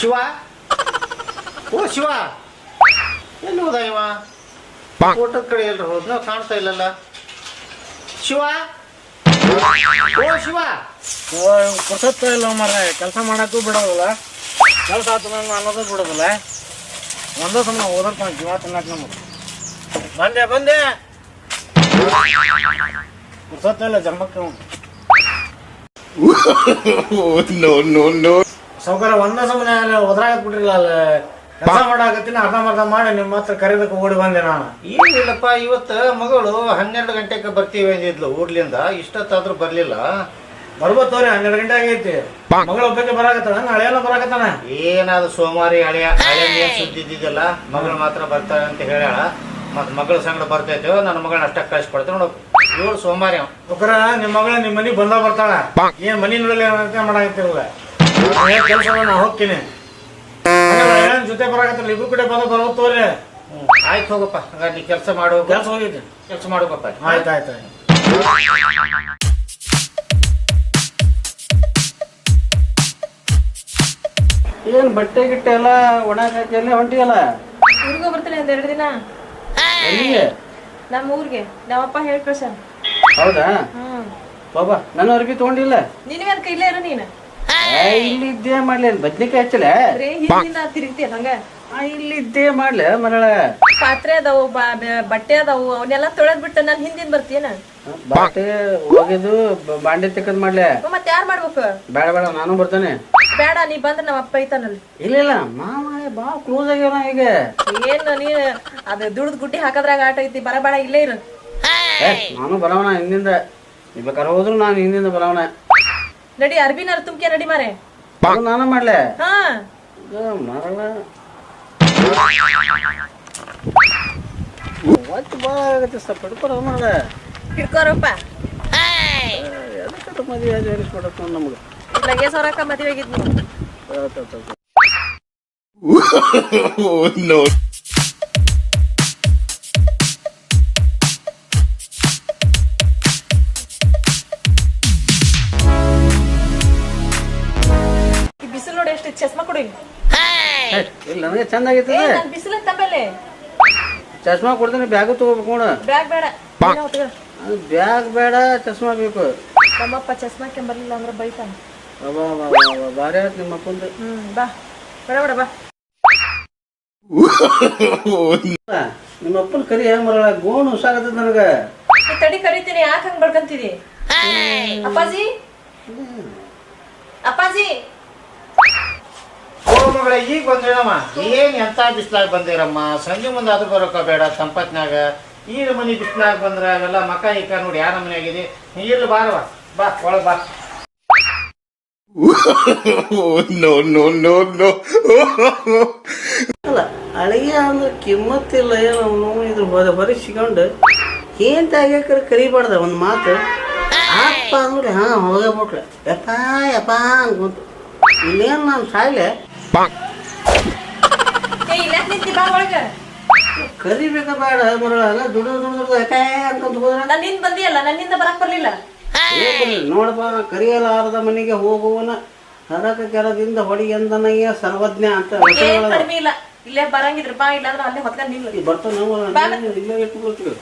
ಶಿವ? ಓ ಶಿವ! ಎಲ್ಲಿ ಹೋದ ಇವ? ಊಟದ ಕಡೆ ಎಲ್ರು ಹೋದ್ನ ಕಾಣ್ತಾ ಇಲ್ಲಲ್ಲ. ಶಿವ? ಓ ಶಿವ! ಪುರ್ಸತ್ತ ಇಲ್ಲ ಮರ ಕೆಲಸ ಮಾಡಕ್ಕೂ ಬಿಡೋದಿಲ್ಲ. ಕೆಲಸ ಆತು ನಾನು ಅನ್ನೋದು ಬಿಡೋದಿಲ್ಲ. ಒಂದೇ ಸಮಯ ಓದರ್ತಾನೆ ಜೀವ ತಿನ್ನಕ್ ನಮಗೆ. ಬಂದೆ ಬಂದೆ! ಪುರ್ಸತ್ತ ಇಲ್ಲ ಜನ್ಮಕ್ಕೆ ನೋ ನೋ no. ಸೌಕರ್ಯ ಒಂದ ಸಮನೆ ಅಲ್ಲಿ ಒದ್ರಾಗ ಬಿಟ್ರಿಲ್ಲ ಅಲ್ಲಿ. ಕೆಲಸ ಮಾಡಾಕತ್ತೀನಿ ಅರ್ಧ ಮರ್ಧ ಮಾಡಿ ನಿಮ್ಮ ಹತ್ರ ಕರೆದಕ್ಕೆ ಓಡಿ ಬಂದೆ ನಾನು. ಏನಿಲ್ಲಪ್ಪ ಇವತ್ತು ಮಗಳು ಹನ್ನೆರಡು ಗಂಟೆಗೆ ಬರ್ತೀವಿ ಅಂದಿದ್ಲು ಊರ್ಲಿಂದ. ಇಷ್ಟೊತ್ತಾದ್ರೂ ಬರ್ಲಿಲ್ಲ. ಬರ್ಬೋದು ತೋರಿ ಹನ್ನೆರಡು ಗಂಟೆ ಆಗೈತಿ. ಮಗಳ ಒಬ್ಬಕ್ಕೆ ಬರಾಕತ್ತಾನ? ನಾಳೆ ಎಲ್ಲ ಬರಾಕತ್ತಾನ? ಏನಾದ್ರು ಸೋಮವಾರಿ ಹಳೆಯ ಹಳೆಯ ಸುದ್ದಿ ಇದ್ದಿದ್ದಲ್ಲ ಮಗಳು ಮಾತ್ರ ಬರ್ತಾರೆ ಅಂತ ಹೇಳ್ಯಾಳ. ಮತ್ ಮಗಳ ಸಂಗಡ ಬರ್ತೈತೆ ನನ್ನ ಮಗಳನ್ನ ಅಷ್ಟ ಕಳಿಸ್ಕೊಡ್ತೇವೆ ನೋಡು ಇವಳು ಸೋಮವಾರಿ ಅವ. ಒಕ್ಕರ ನಿಮ್ಮ ಮಗಳ ನಿಮ್ಮ ಮನೆಗೆ ಬಂದ ಬರ್ತಾಳ. ಏನ್ ಮನಿ ನೋಡಲಿ ಮಾಡಾಕತ್ತಿರಲ್ಲ. ಕೆಲಸ ನಾ ಹೋಗ್ತೀನಿ. ಏನ್ ಜೊತೆ ಬರಾಕತ್ತಿರಲ್ಲ ಇಬ್ರು ಕಡೆ ಬಂದ ಬರೋ ತೋರಿ. ಆಯ್ತು ಹೋಗಪ್ಪ ಹಂಗಾರೆ ನೀ ಕೆಲಸ ಮಾಡು. ಕೆಲಸ ಹೋಗಿದ್ದೆ. ಕೆಲಸ ಮಾಡೋಕಪ್ಪ ಆಯ್ತು ಆಯ್ತು ಆಯ್ತು. ಏನ್ ಬಟ್ಟೆ ಗಿಟ್ಟೆ ಎಲ್ಲ ಒಣಗಾಕಿ ಎಲ್ಲ ಹೊಂಟಿಯಲ್ಲ? ಹುಡುಗ ಬರ್ತೀನಿ ಒಂದ್ ಎರಡು ದಿನ. ಎಲ್ಲಿಗೆ? ನಮ್ಮ ಊರಿಗೆ. ನಮ್ಮಪ್ಪ ಹೇಳಿ ಕಳ್ಸ್ಯಾನ ಹೌದಾ? ಹ್ಮ್. ಬಾಬಾ ನನ್ನ ಅರ್ಬಿ ತಗೊಂಡಿಲ್ಲ? ನಿನ್ಗೆ ಅದಕ್ಕೆ ಇಲ್ಲೇ ಇರೋ ನೀನು. ಏ, ಇಲ್ಲಿ ಇದ್ದೇ ಮಾಡ್ಲಿ ಬದ್ನಿಕಾಯಿ ಹಚ್ಚಲ? ತಿರುಗ್ತೀಯ ಹಂಗ? ಆ, ಇಲ್ಲಿ ಇದ್ದೇ ಮಾಡ್ಲೆ ಮರಳ. ಪಾತ್ರೆ ಅದಾವು ಬಟ್ಟೆ ಅದಾವು ಅವನ್ನೆಲ್ಲ ತೊಳೆದ್ ಬಿಟ್ಟು ನಾನು ಹಿಂದಿನ ಬರ್ತೀಯನ ಬಟ್ಟೆ ಬ- ಬಾಂಡೆ ತೆಕ್ಕದ್ ಮಾಡ್ಲೆ. ಮತ್ತೆ ಯಾರು ಮಾಡ್ಬೇಕು? ಬೇಡ ಬೇಡ ನಾನು ಬರ್ತಾನೆ. ಬೇಡ ನೀ ಬಂದ್ರೆ ನಮ್ಮ ಅಪ್ಪ ಐತಾನಲ್ಲಿ. ಇಲ್ಲ ಇಲ್ಲ ಮಾವ ಬಾ ಕ್ಲೋಸ್ ಆಗ್ಯಾವ ಈಗ. ಏನು ನೀ ಅದ ದುಡ್ದು ಗುಡ್ಡಿ ಹಾಕದ್ರಾಗ ಆಟ ಐತಿ ಬರಬೇಡ ಇಲ್ಲೇ ಇರು. ನಾನು ಬರವಣ ಹಿಂದಿಂದ. ನೀ ಬೇಕಾದ್ರೆ ಹೋದ್ರು ನಾನು ಹಿಂದಿಂದ ಬರವಣ. ನಡಿ ಅರ್ಬಿನಾರ ತುಂಬ್ಕೆ ನಡಿ ಮಾರೆ. ನಾನು ಮಾಡ್ಲೆ? ಹಾ. ಒಟ್ಟು ಭಾಳ ಆಗತ್ತೆ ಸ್ವಲ್ಪ ಹಿಡ್ಕೊಡ ಮಾಡ ಹಿಡ್ಕೋರಪ್ಪ ಎದಕ್ಕೆ ಮದುವೆ ಅದು ನಮ್ಗೆ? ಲಗೇಜ್ ಹೊರಕ ಮದುವೆ ಆಗಿದ್ನು ನೀವು ನನಗೆ ಚಂದ ಏ ಬಿಸಿಲ ನನ್ ಚಸ್ಮಾ ಕೊಡ್ತೀನಿ ಬ್ಯಾಗು ತಗೋಬೇಕು ನೋಡ. ಬ್ಯಾಗ್ ಬೇಡ. ಅದು ಬ್ಯಾಗ್ ಬೇಡ ಚಶ್ಮಾ ಬೇಕು. ನಮ್ಮಪ್ಪ ಚಸ್ಮಾ ಕೆಂಬರ್ಲಿಲ್ಲ ಅಂದ್ರೆ ಬೈತಾನೆ. ಬಾ ಬಾ ಬಾ ಭಾರಿ ಆಯ್ತು ನಿಮ್ಮ ಅಪ್ಪಂದು ಹ್ಮ್ ಬಾ. ಬೇಡ ಬೇಡ ಬಾ. ನಿಮ್ಮ ಅಪ್ಪನ ಕರಿ ಹೆಂಗ್ ಬರಲ್ಲ? ಗೋಣ ಹುಷಾಗತ್ತದ ನನಗ. ಈ ತಡಿ ಕರಿತೀನಿ ಯಾಕೆ ಹಂಗ್ ಬಡ್ಕಂತಿದಿ ಅಪ್ಪಾಜಿ. ಅಪ್ಪಾಜಿ. ಮಗಳೇ ಈಗ ಬಂದ್ರೇನಮ್ಮ? ಏನ್ ಎಂತ ಬಿಸ್ಲಾಗ ಬಂದಿರಮ್ಮ? ಸಂಜೆ ಮುಂದೆ ಅದು ಬರೋಕ ಬೇಡ ಸಂಪತ್ನಾಗ ಈ ಮನಿ ಬಿಸ್ಲಾಗ ಬಂದ್ರ ಅವೆಲ್ಲ ಮಕ ಈಕ ನೋಡಿ ಯಾರ ಮನೆ ಆಗಿದೆ? ನೀರು ಬಾರವ ಬಾ ಒಳಗ್ ಬಾ. ಅಲ್ಲ ಅಳಿಗೆ ಅಂದ್ರೆ ಕಿಮ್ಮತ್ತಿಲ್ಲ ಏನು ಇದು ಇದ್ರ ಹೋದ ಬರಿ ಸಿಗೊಂಡು. ಏನ್ ತಾಗ್ಯಾಕ್ರೆ ಕರಿಬಾರ್ದ ಒಂದು ಮಾತು? ಅಪ್ಪ ಅಂದ್ರೆ ಹಾ ಹೋಗಬಿಟ್ಲೆ ಯಪ್ಪ ಯಪ್ಪ ಅನ್ಕೊಂತ ಇಲ್ಲೇನು ನಾನು ಸಾಯ್ಲೆ? ಏ ಇಲ್ಲ ನಿಂತಿ ಬಾ ಒಳಗ. ಕರಿಬೇಕ ಬೇಡ ದುಡು ದುಡ್ಡು ದುಡ್ಡು ದುಡ್ದು ಯಾಕೆ ಅನ್ಕೊಂತ ಹೋದ್ರ? ನನ್ನಿಂದ ಬಂದಿಯಲ್ಲ ನನ್ನಿಂದ ಬರಕ್ ಬರ್ಲಿಲ್ಲ. ನೋಡಪ್ಪ ನಾ ಕರಿಯಲಾರದ ಮನೆಗೆ ಹೋಗುವನ ಹರಕ ಕೆರದಿಂದ ಹೊಡಿಯಂದನಯ್ಯ ಸರ್ವಜ್ಞ ಅಂತ. ಕಡಿಮೆ ಇಲ್ಲ. ಇಲ್ಲೇ ಬರಂಗಿದ್ರಪ್ಪ ಬಾ ಇಲ್ಲಾಂದ್ರೆ ಅಲ್ಲೇ ಹೊತ್ಕೊಂಡು ನಿಲ್ಲ. ಬರ್ತಾನೆ ಬಾ. ಇಲ್ಲೇ ಇಟ್ಕೊಳ್ತೀವಿ.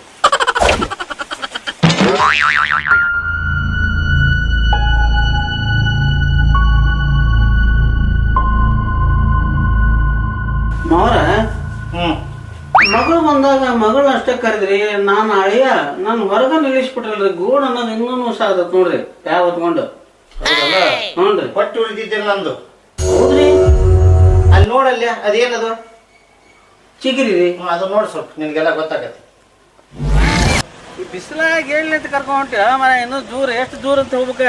ಮಗಳು ಬಂದಾಗ ಮಗಳು ಅಷ್ಟೇ ಕರೆದ್ರಿ ನಾನು ಅಳಿಯ ನಾನು ಹೊರಗ ನಿಲ್ಲಿಸ್ಬಿಟ್ರಲ್ರಿ ಗೂಡ್ ಅನ್ನೋದು ಇನ್ನೂ ಸಾಧತ್ ನೋಡ್ರಿ ಯಾವ ಹೊತ್ಕೊಂಡು ನೋಡ್ರಿ ಹೊಟ್ಟೆ ಉಳಿದಿದ್ದಿಲ್ಲ ನಂದು. ಹೌದ್ರಿ. ಅಲ್ಲಿ ನೋಡಲ್ಲ ಅದೇನದು? ಚಿಗಿರಿ ರೀ ಅದು ನೋಡ್ ಸ್ವಲ್ಪ ನಿನ್ಗೆಲ್ಲ ಗೊತ್ತಾಗತ್ತೆ. ಈ ಬಿಸಿಲಾಗ ಹೇಳಿ ಅಂತ ಕರ್ಕೊಂಡ್ ಹೊಂಟಿ ಮರ ಇನ್ನೂ ದೂರ ಎಷ್ಟು ದೂರ ಅಂತ ಹೋಗ್ಬೇಕ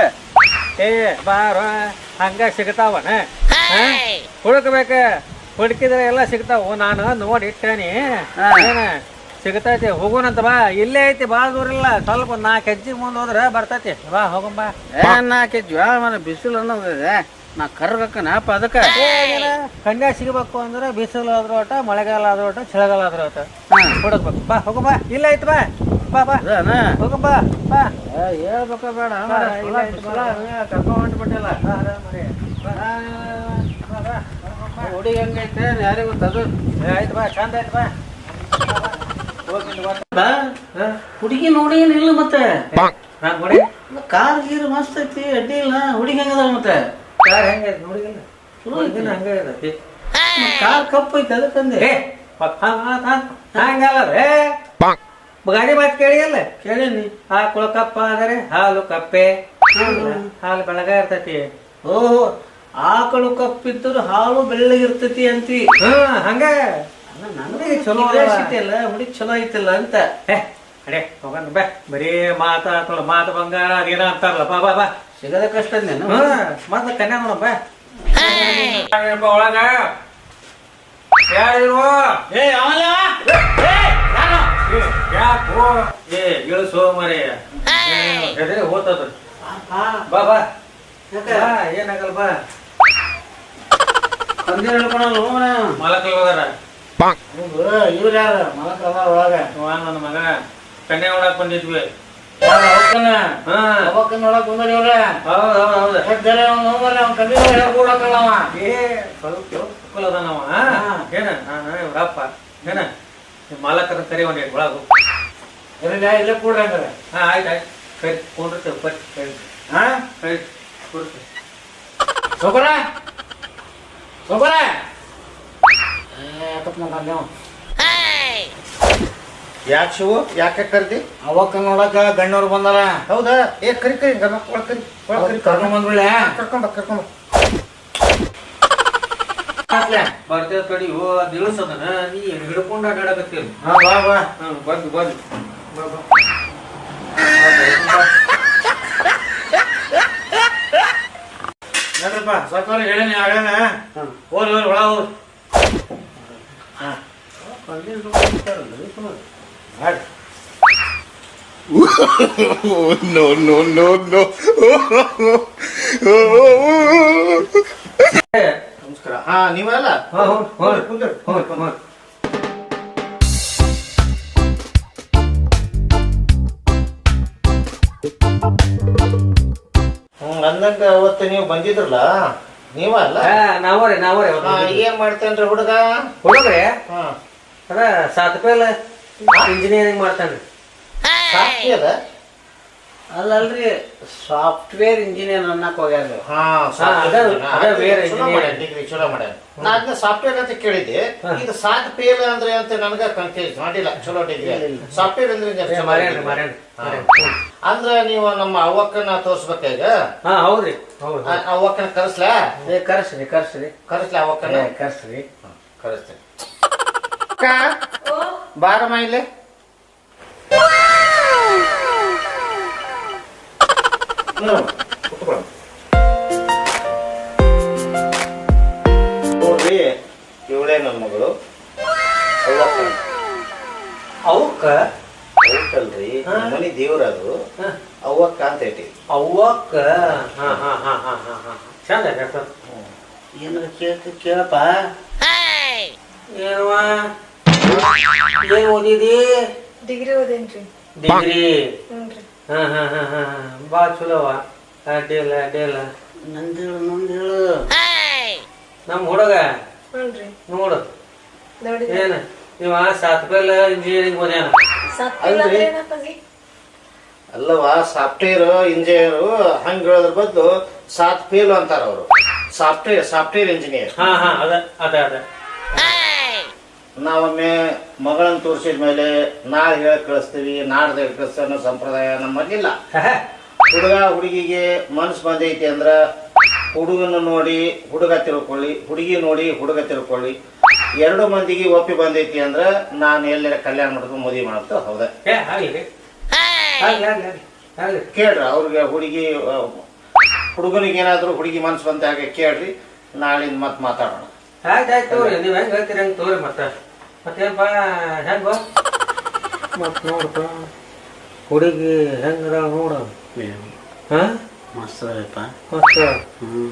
ಏ ಬಾರ ಹಂಗ ಸಿಗತಾವನ? ಹುಡುಕ್ಬೇಕ? ಹುಡುಕಿದ್ರೆ ಎಲ್ಲ ಸಿಗ್ತಾವ. ನಾನು ನೋಡಿ ಇಟ್ಟೇನಿ. ಏನ ಸಿಗ್ತೈತಿ? ಹೋಗೋಣಂತ ಬಾ. ಇಲ್ಲೇ ಐತಿ ಭಾಳ ದೂರ ಇಲ್ಲ. ಸ್ವಲ್ಪ ಒಂದ್ ನಾಲ್ಕು ಹೆಜ್ಜೆ ಮುಂದೆ ಹೋದ್ರೆ ಬರ್ತೈತಿ. ಬಾ ಹೋಗಂಬ ಏ ನಾಕೆ ಜ್ವಾಳ ಮರ ಬಿಸಿಲು ಅನ್ನೋದಿದೆ ನಾ ಕರ್ಗಕ್ಕ ನಾಪ ಅದಕ್ಕ ಕನ್ಯಾ ಸಿಗಬೇಕು ಅಂದ್ರೆ ಬಿಸಿಲು ಆದ್ರೂ ಒಟ್ಟ ಮಳೆಗಾಲ ಆದ್ರೂ ಆಟ ಚಳಿಗಾಲ ಆದ್ರೂ ಆಟ ಹುಡುಕ್ಬೇಕು ಬಾ ಹೋಗಂಬ ಇಲ್ಲ ಐತಿ ಬಾ. ಬಾ ಬಾ. ಹೋಗಂಬ ಬಾ. ಏ, ಹೇಳ್ಬೇಕ ಬೇಡ. ಕರ್ಕೊಂಡ್ ಹೊಂಟ್ಬಿಟ್ಟಿಲ್ಲ ಬಾ, ಬಾ, ಮರಿ. ಬಾ, ಬಾ, ಬಾ, ಬಾ, ಬಾ, ಬಾ. ಹುಡುಗಿ ಹೆಂಗೈತೆ ಯಾರಿಗೆ ಗೊತ್ತದು ಆಯ್ತು ಬಾ ಚಂದ ಆಯ್ತು ಬಾ ಹುಡುಗಿ ನೋಡಿ. ಏನಿಲ್ಲ ಮತ್ತೆ ಕಾರ್ ಗೀರ್ ಮಸ್ತ್ ಐತಿ ಅಡ್ಡಿ ಇಲ್ಲ. ಹುಡುಗಿ ಹೆಂಗದ ಮತ್ತೆ? ಕಾರ್ ಹೆಂಗೈತಿ ಐತಿ. ನೋಡಿಲ್ಲ ಹಂಗೆ ಐತಿ ಕಾರ್ ಕಪ್ ಐತಿ ಅದಕ್ಕಂದೆ ಹಂಗಲ್ಲ ರೇ ಗಾಡಿ ಮಾತು ಕೇಳಿಯಲ್ಲ ಕೇಳೀನಿ. ಹಾಕುಳ ಕಪ್ಪ ಆದರೆ ಹಾಲು ಕಪ್ಪೆ. ಹಾಲು ಬೆಳಗ ಇರ್ತೈತಿ. ಓಹೋ. ಆಕಳು ಕಪ್ಪಿದ್ದರು ಹಾಲು ಬೆಳ್ಳಗಿರ್ತೈತಿ ಅಂತಿ. ಹಂಗ. ಅಲ್ಲ, ನನಗೆ ಹುಡುಗಿ ಚಲೋ. ಸಿಟ್ಟಿಯಲ್ಲ ಹುಡುಗಿ ಚಲೋ ಐತಿಲ್ಲ ಅಂತ. ಅಡೇ ಅಡೆ ಹೋಗಣ ಬಾ. ಬರೀ ಮಾತು ಹಾಕೊಳ್ಳ ಮಾತು ಬಂಗಾರ ಅದೇನ ಅಂತಾರಲ್ಲ ಬಾ ಬಾ ಬಾ. ಸಿಗದ ಕಷ್ಟ ಮತ್ತೆ ಕನ್ಯಾ ನೋಡ ಬಾ. ಒಳಗ. ಯಾರು? ಏ ಅವಲ್ಲ ಯಾಕೋ? ಏ ಇಳಿಸೋ ಮರಿ ಹೋತದ. ಬಾ ಬಾ. ಬಾ ಏನಾಗಲ್ಲ ಬಾ. ತಂದೆ ಹೇಳ್ಕೊಳಲ್ಲ ಹೋಗ್ನ. ಮಲಕಲ್ ಹೋಗಾರ ಇವ್ರು ಯಾರು ಮಲಕ ಒಳಗ ಇವ ನನ್ನ ಮಗ ಕನ್ಯಾ ನೋಡಕ್ ಬಂದಿದ್ವಿ ಅವಕ್ಕನ ಹಾ ಅವಕ್ಕನ ಒಳಗ್ ಬಂದ್ರಿ ಇವ್ರ ಹೌದ್ ಹೌದ್ ಹೌದ್ ಎದ್ದೇಳ ಅವ್ನು ಹೋಗ್ಬರ್ರಿ ಅವ್ನ ಕಮ್ಮಿ ಹೇಳ್ಕೊಡಕ್ಕಲ್ಲ ಅವ ಏ ಸ್ವಲ್ಪ ಕುಕ್ಕಲ್ ಅದಾನವ ಏನ ನಾನು ಇವ್ರಪ್ಪ ಏನ ನಿಮ್ ಮಾಲಕರ ಕರಿ ಒಂದ್ ಒಳಗು ಇರಲಿ ಇಲ್ಲೇ ಕೂಡ್ರಿ ಹಂಗಾರೆ ಹಾ ಆಯ್ತು ಆಯ್ತು ಕರಿ ಕೊಂಡಿರ್ತೇವೆ ಬರ್ರಿ ಕರಿ ಹಾ ಕರಿ ಕೊಡ್ತೇವೆ ಯಾಕಪ್ಪ ಮಗ ಯಾಕೆ ಶಿವು? ಯಾಕೆ ಕರ್ದಿ? ಅವಾಗ ನೋಡಕ ಗಣ್ಣವ್ರು ಬಂದಾರ. ಹೌದಾ? ಏ ಕರಿ ಕರಿ ಗಣ ಕೊಳ್ ಕರಿ ಕೊಳ್ ಕರಿ. ಕರ್ಕೊಂಡ್ ಬಂದ್ಬಿಡ್ಲೆ. ಕರ್ಕೊಂಡ ಬಾ ಕರ್ಕೊಂಡ್? ಬರ್ತೇವೆ ತಡಿ ಓ ಅದನ ನೀ ಹಿಡ್ಕೊಂಡು ಅಡ್ಡಾಡಕತ್ತೀರಿ ಹಾ ಬಾ ಬಾ. ಬಂದು ಬಂದು. ಬಾ ಬಾ. ನೋಡ್ರಪ್ಪ ಸಾಕಾರ ಹೇಳೇನಿ ಆಗಣ ಹೋರಿ ಹೋರಿ ಒಳ ಹೋರಿ. ಹಾ. No no, no, no, no. ನಮಸ್ಕಾರ. ಹಾ ನೀವಲ್ಲ? ಹಾ. ಕುಂದ್ರಿ, ಹ್ಞೂ ಕುಂದ್ರಿ, ಹ್ಞೂ ಅವತ್ತ ನೀವು ಬಂದಿದ್ರಲ್ಲ ನೀವಲ್ಲ ನಾವ್ರಿ ನಾವ್ರಿ ಏನ್ ಮಾಡ್ತೇನ್ರಿ ಹುಡುಗ? ಹುಡುಗ್ರಿ? ಹಾ. ಅದ ಸಾತ್ ಪೇಲ್ ಇಂಜಿನಿಯರಿಂಗ್ ಮಾಡ್ತೇನ್ರಿ. ಸಾಕ್ಷಿ ಅದ? ಅಲ್ಲಲ್ರಿ ಸಾಫ್ಟ್ವೇರ್ ಇಂಜಿನಿಯರ್ ಅನ್ನಕ್ ಹೋಗ್ಯಾರ ಹಾ ಅದ- ಅದ ಬೇರೆ engineer. ಡಿಗ್ರಿ ಚಲೋ ನಾ ಅದನ್ನ ಸಾಫ್ಟ್ವೇರ್ ಅಂತ ಕೇಳಿದ್ದೆ. ಇದು ಸಾಕ್ ಫೇಲ್ ಅಂದ್ರೆ ಅಂತ ನನಗ ಕನ್ಫ್ಯೂಸ್ ಮಾಡಿಲ್ಲ ಚಲೋ ಡಿಗ್ರಿ ಸಾಫ್ಟ್ವೇರ್ ಅಂದ್ರೆ ಹಾ. ಅಂದ್ರ ನೀವು ನಮ್ಮ ಅವ್ವಕ್ಕನ ತೋರ್ಸ್ಬೇಕ ಈಗ? ಹಾ ಹೌದ್ರಿ ಹೌದು ಆ- ಅವ್ವಕ್ಕನ ಕರೆಸ್ಲಾ? ಏ ಕರ್ಸ್ರಿ ಕರ್ಸ್ರಿ. ಕರೆಸ್ಲಾ ಅವ್ವಕ್ಕನ ಏ ಕರ್ಸ್ರಿ. ಕರೆಸ್ತೇನೆ. ಬಾರಮ್ಮ ಇಲ್ಲಿ? ಹ್ಮ್, ಕೂತ್ಕೊಳ್ಳಿ. ನೋಡ್ರಿ ಇವಳೇ ನನ್ನ ಮಗಳು. ಅವ್ವಕ್ಕ ಅವಕ್ಕ? ಅವಕ್ಕಲ್ರಿ ಹಾ. ಮನಿ ದೇವ್ರದು. ಹಾ. ಅವ್ವಕ್ಕ ಅಂತ ಹೇಳಿ. ಅವಕ್ಕ ಹಾ ಹಾ ಹಾ ಹಾ ಹಾ ಹಾ ಚಂದ ಏನಾರ ಕೇಳ್ತ ಕೇಳಪ್ಪ. ಏನವ ಏನ್ ಓದಿದಿ? ಡಿಗ್ರಿ ಓದೇನ್ರಿ. ಡಿಗ್ರಿ ಹಾ ಹಾ ಹಾ ಹಾ ಹಾ. ಬಾ ಚಲೋವ ಅಡ್ಡಿಲ್ಲ ಅಡ್ಡಿಲ್ಲ ನಂದೇಳು ನಂದೇಳು ನಮ್ಮ ಹುಡುಗ? ಹ್ಞೂನ್ರಿ. ನೋಡು. ನೋಡಿ ಏನ? ಇವ ಸಾತ್ಪೆಲ್ಲ ಇಂಜಿನಿಯರಿಂಗ್ ಓದ್ಯಾನ. ಅಲ್ಲವ ಅಲ್ರಿ. ಅಲ್ಲವಾ ಸಾಫ್ಟ್ವೇರ್ ಇಂಜಿನಿಯರ್ ಹಂಗ ಹೇಳೋದ್ರ ಬದಲು ಸಾತ್ ಫೇಲ್ ಅಂತಾರ ಅವರು. ಸಾಫ್ಟ್ವೇರ್ ಸಾಫ್ಟ್ವೇರ್ ಇಂಜಿನಿಯರ್ ಹಾ ಹಾ ಅದ ಅದ ಅದ. ನಾವೊಮ್ಮೆ ಮಗಳನ್ನ ತೋರಿಸಿದ ಮೇಲೆ ನಾಳೆ ಹೇಳಿ ಕಳಿಸ್ತೀವಿ ನಾಡ್ದು ಹೇಳಿ ಕಳಿಸ್ತೀವಿ ಅನ್ನೋ ಸಂಪ್ರದಾಯ ನಮ್ಮಲ್ಲಿಲ್ಲ. ಹುಡುಗ ಹುಡುಗಿಗೆ ಮನಸ್ಸು ಬಂದೈತಿ ಅಂದ್ರ ಹುಡುಗನ ನೋಡಿ ಹುಡುಗ ತಿಳ್ಕೊಳ್ಳಿ ಹುಡುಗಿ ನೋಡಿ ಹುಡುಗ ತಿಳ್ಕೊಳ್ಳಿ. ಎರಡು ಮಂದಿಗೆ ಒಪ್ಪಿ ಬಂದೈತಿ ಅಂದ್ರ ನಾನು ಎಲ್ಲರ ಕಲ್ಯಾಣ ಮಾಡೋದು ಮದುವೆ ಮಾಡ್ತಾ ಹೌದ. ಕೇಳ್ರಿ ಅವ್ರಿಗೆ ಹುಡುಗಿ ಹುಡುಗನಿಗೆ ಏನಾದರೂ ಹುಡುಗಿ ಮನಸ್ಸು ಬಂದ ಹಾಗೆ ಕೇಳ್ರಿ ನಾಳಿಂದ ಮತ್ತೆ ಮಾತಾಡೋಣ. ಆಯ್ತು ಆಯ್ತು ತಗೋರಿ ನೀವು ಹೆಂಗೆ ಹೇಳ್ತೀರಿ ಹಂಗೆ ತಗೋರಿ ಮತ್ತೆ. ಮತ್ತೇನಪ್ಪ ಹೆಂಗ? ಮತ್ತೆ ನೋಡಪ್ಪ ಹುಡುಗಿ ಹೆಂಗದ ನೋಡು. ಹಾ? ಮಸ್ತ್ ಮತ್ತ ಹ್ಮ್.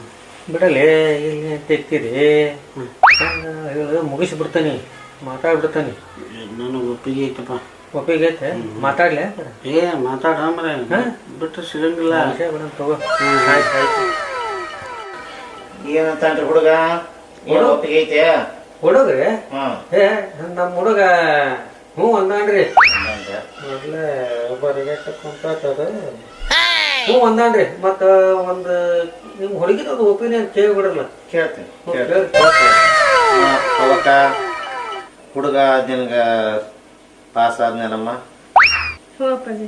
ಬಿಡಲೇ ಇಲ್ಲಿ ತೆಗ್ತೀರಿ ಮುಗಿಸಿ ಬಿಡ್ತಾನೆ ಮಾತಾಡ್ಬಿಡ್ತಾನೆ. ನನಗೆ ಒಪ್ಪಿಗೆ ಐತಪ್ಪ. ಒಪ್ಪಿಗೆ ಐತೆ? ಮಾತಾಡ್ಲೆ? ಏ ಮಾತಾಡ್ರ ಬಿಟ್ಟು ಸಿಗಂಗಿಲ್ಲ. ತಗೋ. ಆಯ್ತು ಆಯ್ತು. ಏನಂತಾನ್ರಿ ಹುಡುಗ? ಒಪ್ಪಿಗೆ ಐತೆ? ಹುಡುಗ್ರಿ? ಹ್ಮ್ ಏ ನಮ್ಮ ಹುಡುಗ ಹ್ಞೂ ಅಂದಾನ್ರಿ ಹಂಗಂತೆ. ಮೊದ್ಲೇ ಒಬ್ಬರಿಗೆ ಕುಂತದ ಹ್ಞೂ ಅಂದಾನ್ರಿ ಮತ್ತ ಒಂದು ನಿಮ್ ಹುಡುಗಿದ ಒಂದು ಒಪಿನಿಯನ್ ಕೇಳ್ಬಿಡ್ರಲ್ಲ. ಕೇಳ್ತೀನಿ ಹ್ಞೂ, ಕೇಳ್ತೀನಿ. ಕೇಳ್- ಕೇಳ್ತೀನಿ. ಆ, ಅವಕ್ಕ ಹುಡುಗ ನಿನಗ ಪಾಸ್ ಆದ್ಮೇಲಮ್ಮ ಹ್ಞೂ ಅಪ್ಪಾಜಿ.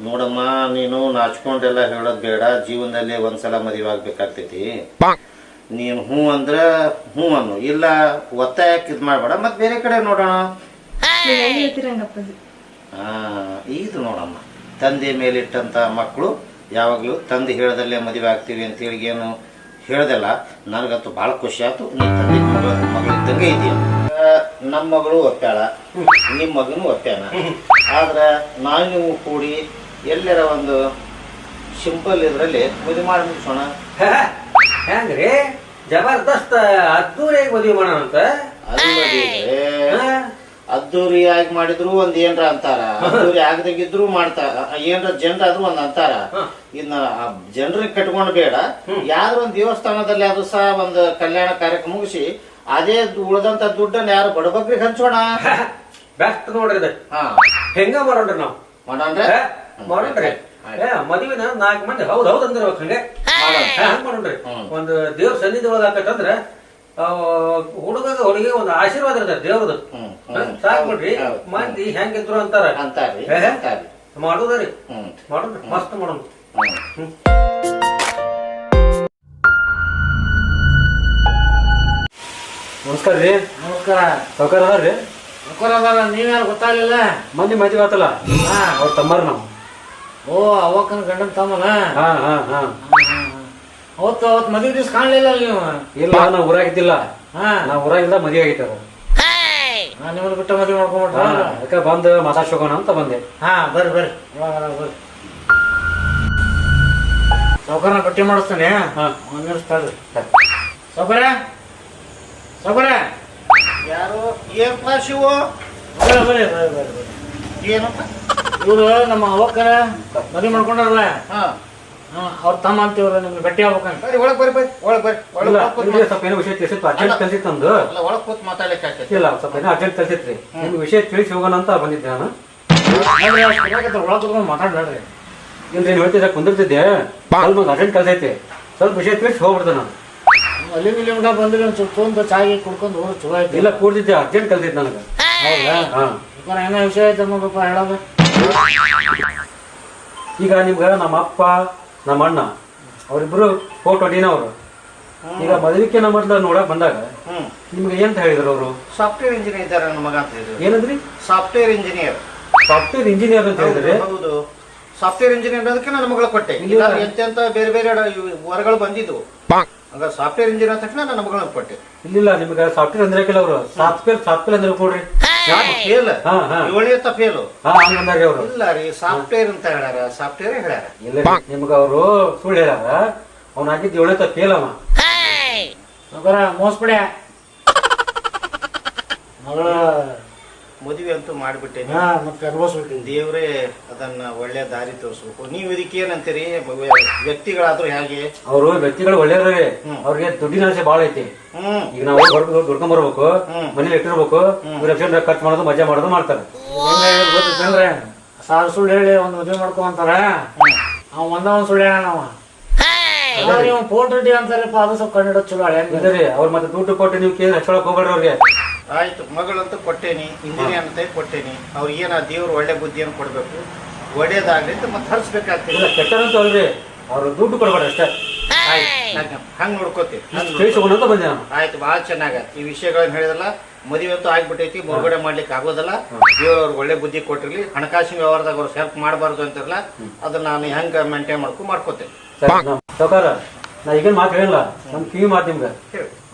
ನೋಡಮ್ಮ ನೀನು ನಾಚ್ಕೊಂಡೆಲ್ಲ ಹೇಳೋದ್ ಬೇಡ. ಜೀವನದಲ್ಲಿ ಒಂದ್ಸಲ ಮದುವೆ ಆಗ್ಬೇಕಾಗ್ತೈತಿ. ನೀನು ಹ್ಞೂ ಅಂದ್ರೆ ಹ್ಞೂ ಅನ್ನು ಇಲ್ಲ ಒತ್ತಾಯಕ್ಕೆ ಇದು ಮಾಡಬೇಡ ಮತ್ತೆ ಬೇರೆ ಕಡೆ ನೋಡೋಣ ಇದು ನೋಡಮ್ಮ ತಂದೆ ಮೇಲಿಟ್ಟಂತ ಮಕ್ಕಳು ಯಾವಾಗಲೂ ತಂದೆ ಹೇಳ್ದಲ್ಲೇ ಮದುವೆ ಆಗ್ತೀವಿ ಅಂತೇಳಿ ಏನು ಹೇಳ್ದಲ್ಲ ನನಗಂತೂ ಭಾಳ ಖುಷಿ ಆಯ್ತು ನೀ ತಂದೆ ಮಗಳು ಮಗಳಿದ್ದಂಗೆ ಇದೆಯಾ ನಮ್ಮ ಮಗಳು ಒಪ್ಪ್ಯಾಳ ನಿಮ್ಮ ಮಗನು ಒಪ್ಪ್ಯಾನ ಆದ್ರೆ ನಾನು ನೀವು ಕೂಡಿ ಎಲ್ಲರ ಒಂದು ಸಿಂಪಲ್ ಇದರಲ್ಲಿ ಮದುವೆ ಮಾಡಿ ಮುಗಿಸೋಣ ಹೆಂಗ್ರಿ ಜಬರ್ದಸ್ತ್ ಅದ್ದೂರಿಯಾಗಿ ಮದುವೆ ಮಾಡೋಣಂತ? ಅದ್ದೂರಿಯಾಗಿ ಮಾಡಿದ್ರು ಒಂದ್ ಏನ್ರ ಅಂತಾರ. ಅದ್ದೂರಿ ಆಗದಾಗಿದ್ರು ಮಾಡ್ತಾರ ಏನ್ರ ಜನರ ಆದ್ರೂ ಒಂದ್ ಅಂತಾರ. ಇನ್ನ ಜನರಿಗೆ ಕಟ್ಕೊಂಡ್ ಬೇಡ. ಯಾವ್ದ್ರ ಒಂದ್ ದೇವಸ್ಥಾನದಲ್ಲಿ ಅದು ಸಹ ಒಂದು ಕಲ್ಯಾಣ ಕಾರ್ಯಕ್ರಮ ಮುಗಿಸಿ ಅದೇ ಉಳದಂತ ದುಡ್ಡನ್ನ ಯಾರು ಬಡಬಗ್ರಿಗೆ ಹಂಚೋಣ? ಬೆಸ್ಟ್ ನೋಡ್ರಿ ಹಾ. ಹೆಂಗ ಮಾಡೋಣ್ರಿ ನಾವು? ಮಾಡೋಣ್ರಿ? ಮಾಡೋಣ್ರಿ. ಏ ಮದುವಿನ ನಾಲ್ಕು ಮಂದಿ. ಹೌದ್ ಹೌದ್ ಅಂದ್ರೆ ಹಂಗೆ. ಹಂಗ್ ಮಾಡೋಣ್ರಿ ಒಂದು ದೇವ್ರ ಸನ್ನಿಧಿ ಒಳಗ ಹಾಕತ್ತಂದ್ರ ಹುಡುಗ ಹುಡುಗಿ ಒಂದು ಆಶೀರ್ವಾದ ಇರ್ತಾರ ದೇವ್ರದ್ದು. ಸಾಕ್ ಬಿಡ್ರಿ. ಮಂದಿ ಹೆಂಗಿದ್ರು ಅಂತಾರ. ಮಾಡುದ್ರಿ ಮಾಡುದ್ರಿ ಮಸ್ತ್ ಮಾಡೋಣ ನಮಸ್ಕಾರ ರೀ. ನಮಸ್ಕಾರ. ಸೌಕರ್ಯ ಅದಾರ್ರಿ? ಅದಾರ ನೀವ್ಯಾರು ಗೊತ್ತಾಗ್ಲಿಲ್ಲ? ಮಂದಿ ಮದ್ವೆ ಆತಲ್ಲ? ಅವ್ರ ತಮ್ಮಾರ ನಾವು. ಓ ಅವಕ್ಕನ ಗಂಡನ ತಮ್ಮನ? ಹಾ ಹಾ ಹಾ. ಅವತ್ತು ಅವತ್ತು ಮದುವೆ ದಿವ್ಸ ಕಾಣಲಿಲ್ಲ ನೀವು? ಇಲ್ಲ ನಾವು ಊರಾಗಿದ್ದಿಲ್ಲ. ಹಾ. ನಾವು ಊರಾಗಿಲ್ಲ ಮದುವೆ ಆಗೈತೆ ಅದು. ನಾ ನಿಮ್ಮನ್ನ ಬಿಟ್ಟು ಮದುವೆ ಮಾಡ್ಕೊಂಡ್ಬಿಟ್ರ ಅದಕ್ಕೆ ಬಂದು ಮಾತಾಡ್ಸೋಣ ಅಂತ ಬಂದೆ. ಹಾ ಬರ್ರಿ ಬರ್ರಿ. ಬರ್ರಿ. ಸೌಕರ್ಯ ಪಟ್ಟಿ ಮಾಡಿಸ್ತಾನೆ. ಹಾ. ಒಂದ್ ನಿಮಿಷ ತಡ್ರಿ ಸೌಕರ್ಯ? ಸೌಕರ್ಯ? ಯಾರು? ಏನ್ ಶಿವು ಬರ್ರಿ ಬರ್ರಿ ಬರ್ರಿ ಬರ್ರಿ ಬರ್ರಿ. ಏನಪ್ಪ ಇವ್ರು ನಮ್ಮ ಅವಕ್ಕನ ಮದುವೆ ಮಾಡ್ಕೊಂಡಾರಲ್ಲ? ಅವ್ರ ತಮ್ಮ ಅಂತೀವ್ರ ನಿಮ್ಗೆ ಭೇಟಿ ಆಗ್ಬೇಕಂತ. ಒಳಗೆ ಒಳಗ್ ಬರ್ರಿ ಬರ್ರಿ ಒಳಗೆ ಬರ್ರಿ ಒಳಗ್ ಸ್ವಲ್ಪ ಏನೋ ವಿಷಯ ತಿಳಿಸಿತ್ತು ಅರ್ಜೆಂಟ್ ಕಲ್ಸಿತ್ತು ಅಲ್ಲ ಕೂತ್ ಮಾತಾಡ್ಲಿಕ್ಕೆ ಇಲ್ಲ ಸ್ವಲ್ಪ ಏನೋ ಅರ್ಜೆಂಟ್ ಕಲ್ಸಿತ್ರಿ ನಿಮ್ಗೆ ವಿಷಯ ತಿಳಿಸಿ ಹೋಗೋಣ ಅಂತ ಬಂದಿದ್ದೆ ನಾನು. ಒಳಗೆ ಕುತ್ಕೊಂಡು ಮಾತಾಡ್ಬೇಡ್ರಿ. ಇಲ್ರಿ ನೀವು ಹೇಳ್ತಿದ್ದೆ ಕುಂದಿರ್ತಿದ್ದೆ. ಸ್ವಲ್ಪ ಅರ್ಜೆಂಟ್ ಕಲ್ಸೈತಿ ಸ್ವಲ್ಪ ವಿಷಯ ತಿಳಿಸಿ ಹೋಗ್ಬಿಡ್ದೆ ನಾನು. ಅಲ್ಲಿ ಬಂದ್ರೆ ಒಂದು ಸ್ವಲ್ಪ ಚಾಗಿ ಕುಡ್ಕೊಂಡು ಚಲೋ ಐತಿ ಇಲ್ಲ ಕೂಡ್ತಿದ್ದೆ ಅರ್ಜೆಂಟ್ ಕಲ್ಸಿತ್ತು ನನಗೆ. ಹೌದಾ? ಹಾ. ಯಾಕಂದ್ರೆ ಏನೋ ವಿಷಯ ಐತೆ ನೋಡಪ್ಪ ಹೇಳೋದು ಈಗ ನಿಮ್ಗೆ ನಮ್ಮ ಅಪ್ಪ ನಮ್ಮ ಅಣ್ಣ ಅವರಿಬ್ರು ಫೋಟೋ ಅವರು ಈಗ ಮದುವೆ ನಮ್ಮ ಮೊದ್ಲು ನೋಡಕ್ ಬಂದಾಗ ಹ್ಮ್. ನಿಮ್ಗೆ ಎಂತ ಹೇಳಿದ್ರು ಅವರು? ಸಾಫ್ಟ್ವೇರ್ ಇಂಜಿನಿಯರ್ ಇದ್ದಾರೆ ನನ್ನ ಮಗ ಅಂತ ಹೇಳಿದ್ರು. ಏನಂದ್ರಿ? ಸಾಫ್ಟ್ವೇರ್ ಇಂಜಿನಿಯರ್ ಸಾಫ್ಟ್ವೇರ್ ಇಂಜಿನಿಯರ್ ಅಂತ ಹೇಳಿದ್ರೆ? ಹೌದು ಸಾಫ್ಟ್ವೇರ್ ಇಂಜಿನಿಯರ್ ಅದಕ್ಕೆ ನನ್ನ ಮಗಳ ಕೊಟ್ಟೆ. ಎಂತೆಂತ ಬೇರೆ ಬೇರೆ ವರಗಳು ಬಂದಿದ್ವು. ಆಗ ಸಾಫ್ಟ್ವೇರ್ ಇಂಜಿನಿಯರ್ ತಕ್ಷಣ ನನ್ನ ಮಗಳನ್ನ ಕೊಟ್ಟೆ. ಇಲ್ಲ ನಿಮ್ಗೆ ಸಾಫ್ಟ್ವೇರ್ ಅಂದ್ರೆ ಕೆಲವರು ಸಾಫ್ಟ್ವೇರ್ ಸಾಫ್ಟ್ವೇರ್ ಅಂದ್ರೆ ಕೊಡ್ರಿ. ಫೇಲ್ ಹಾ, ಹಾ. ಫೇಲು ಹಾ ಅವರು. ಇಲ್ಲ ರೀ ಸಾಫ್ಟ್ವೇರ್ ಅಂತ ಹೇಳ್ಯಾರ ಸಾಫ್ಟ್ವೇರ್ ಹೇಳ್ಯಾರ. ಇಲ್ಲ ನಿಮ್ಗೆ ಅವರು ಸುಳ್ಳು ಹೇಳ್ಯಾರ. ಅವ್ನ ಆಗಿದ್ದು ಏಳನೇ ಫೇಲ್ ಅವ. ಮೋಸ್ಬಿಡ್ಯ. ಮಗಳ ಮದುವೆ ಅಂತೂ ಮಾಡಿಬಿಟ್ಟೆ ಹಾ ಮತ್ತೆ ಅನುಭವಿಸ್ಬೇಕು ದೇವ್ರೇ ಅದನ್ನ ಒಳ್ಳೆ ದಾರಿ ತೋರಿಸ್ಬೇಕು. ನೀವು ಇದಕ್ಕೆ ಏನಂತೀರಿ? ವ್ಯ- ವ್ಯಕ್ತಿಗಳಾದ್ರೂ ಹೇಗೆ? ಅವರು ವ್ಯಕ್ತಿಗಳು ಒಳ್ಳೆಯವ್ರಿ. ಹ್ಮ್. ಅವ್ರಿಗೆ ದುಡ್ಡಿನ ಆಸೆ ಬಾಳ ಐತಿ. ಹ್ಮ್. ಈಗ ನಾವು ದುಡ್ಕೊಂಡ್ ಬರ್ಬೇಕು. ಹ್ಮ್. ಮನೇಲಿ ಇಟ್ಟಿರ್ಬೇಕು. ಇವ್ರ ಲಕ್ಷ ಖರ್ಚು ಮಾಡೋದು ಮಜಾ ಮಾಡೋದು ಮಾಡ್ತಾರೆ. ಗೊತ್ತಂದ್ರೆ ಸಾವಿರ ಸುಳ್ಳು ಹೇಳಿ ಒಂದು ಮದುವೆ ಮಾಡ್ಕೊಂತಾರ ಅವ್ ಒಂದ ಒಂದ್ ಸುಳ್ಳು ಹೇಳ ನಾವ ನೀವು ಅಂತಾರಪ್ಪ ಅದು ಸ್ವಲ್ಪ ಕಣ್ಣಿಡೋದು ಚಲೋ ಹಳೆ ಇದ್ರಿ ಅವ್ರ ಮತ್ತೆ ದುಡ್ಡು ಕೊಟ್ಟು ನೀವು ಕೇಳಿ ಹಚ್ಚೊಳಕ್ ಹೋಗ್ಬೇಡ್ರಿ ಅವ್ರಿಗೆ. ಆಯ್ತು ಮಗಳಂತೂ ಕೊಟ್ಟೇನಿ ಇಂಜಿನಿಯರ್ ಅಂತ ಕೊಟ್ಟೇನಿ. ಅವ್ರಿಗೆ ಏನ ದೇವ್ರು ಒಳ್ಳೆ ಬುದ್ಧಿಯನ್ನು ಕೊಡ್ಬೇಕು ಒಳ್ಳೇದಾಗ್ಲಿ ಅಂತ ಮತ್ತೆ ಹರಿಸ್ಬೇಕಾಗ್ತದೆ. ಅವ್ರ ಕೆಟ್ಟರಂತ ಅಲ್ರಿ ಅವ್ರು ದುಡ್ಡು ಕೊಡ್ಬೇಡ ಅಷ್ಟೇ. ಹಂಗ ನೋಡ್ಕೋತೀವಿ ಬಂದೆ ನಾನು. ಆಯ್ತು ಬಹಳ ಚೆನ್ನಾಗ ಈ ವಿಷಯಗಳನ್ನ ಹೇಳಿದಲ್ಲ ಮದುವೆ ಅಂತೂ ಆಗ್ಬಿಟ್ಟೈತಿ ಮುರುಗಡೆ ಮಾಡ್ಲಿಕ್ಕೆ ಆಗೋದಲ್ಲ. ದೇವ್ರ ಅವ್ರಿಗೆ ಒಳ್ಳೆ ಬುದ್ಧಿ ಕೊಟ್ಟಿರ್ಲಿ. ಹಣಕಾಸಿನ ವ್ಯವಹಾರದಾಗ ಅವ್ರು ಹೆಲ್ಪ್ ಮಾಡಬಾರ್ದು ಅಂತಿರಲ್ಲ ಅದನ್ನ ನಾನು ಹೆಂಗ ಮೇಂಟೈನ್ ಮಾಡ್ಕೊ ಮಾಡ್ಕೋತೇನೆ. ಸೌಕಾರ ನಾ ಈಗೇನ್ ಮಾತು ಹೇಳಿಲ್ಲ. ನಮ್ ಕಿವಿ ಮಾತು ನಿಮ್ಗೆ.